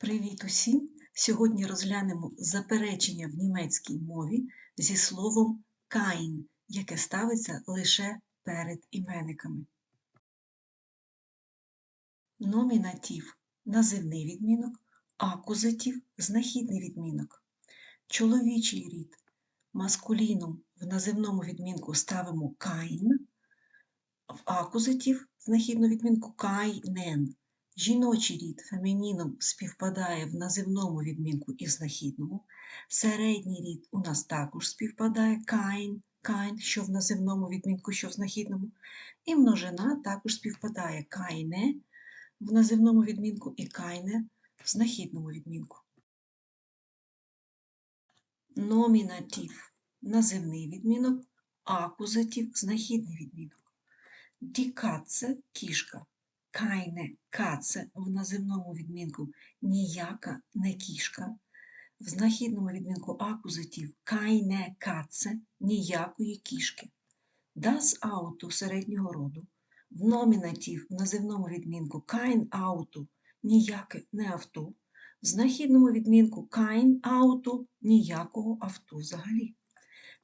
Привіт усім! Сьогодні розглянемо заперечення в німецькій мові зі словом kein, яке ставиться лише перед іменниками. Номінатив називний відмінок, акузатив знахідний відмінок. Чоловічий рід маскулінум в називному відмінку ставимо kein, в акузатив знахідну відмінку keinen. Жіночий рід фемініном співпадає в називному відмінку і в знахідному. Середній рід у нас також співпадає кайн, кайн, що в називному відмінку, що в знахідному. І множина також співпадає кайне в називному відмінку і кайне в знахідному відмінку. Номінатив називний відмінок, акузатив знахідний відмінок. Дікаце кішка keine Katze в називному відмінку ніяка не кішка. В знахідному відмінку акузатив keine Katze ніякої кішки. Das Auto середнього роду. В номінатив в називному відмінку kein Auto ніяке не авто. В знахідному відмінку kein Auto ніякого авто взагалі.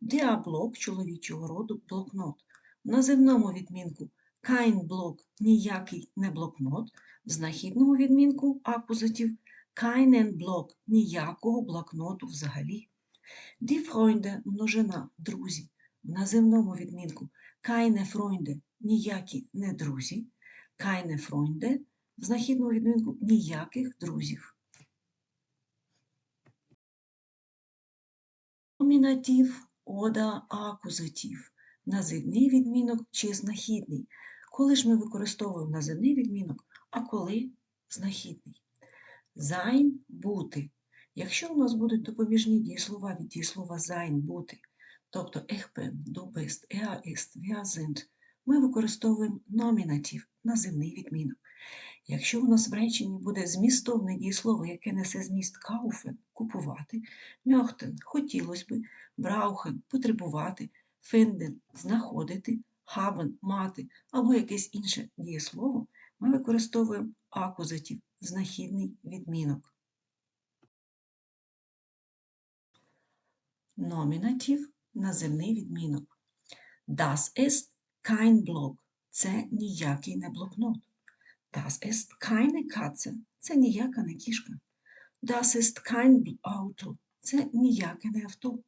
Діаблок чоловічого роду блокнот. В називному відмінку Kein блок ніякий не блокнот, в знахідному відмінку акузатив keinen ніякого блокноту взагалі. Die Freunde множина друзі, в називному відмінку keine Freunde ніякі не друзі, keine Freunde, в знахідному відмінку ніяких друзів. Номінатив ода акузатив, називний відмінок чи знахідний. Коли ж ми використовуємо називний відмінок, а коли знахідний. Sein – бути. Якщо у нас будуть допоміжні дієслова від дієслова sein бути, тобто ich bin, du bist, er ist, wir sind, ми використовуємо номінатив, називний відмінок. Якщо у нас в реченні буде змістовне дієслово, яке несе зміст kaufen – купувати, möchten – хотілося би, brauchen – потребувати, finden – знаходити, haben – мати або якесь інше дієслово, ми використовуємо акузатив знахідний відмінок. Номінатив називний відмінок. Das ist kein Block – це ніякий не блокнот. Das ist keine Katze – це ніяка не кішка. Das ist kein Auto – це ніяке не авто.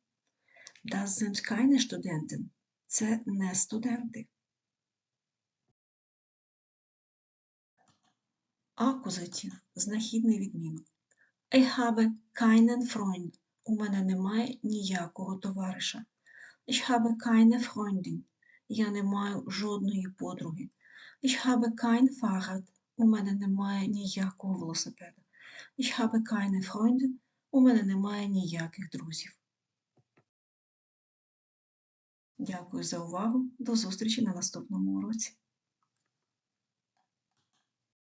Das sind keine Studenten це не студенти. Акузатив знахідний відмінок. Ich habe keinen Freund. У мене немає ніякого товариша. Ich habe keine Freundin. Я не маю жодної подруги. Ich habe kein Fahrrad. У мене немає ніякого велосипеда. Ich habe keine Freunde. У мене немає ніяких друзів. Дякую за увагу. До зустрічі на наступному уроці.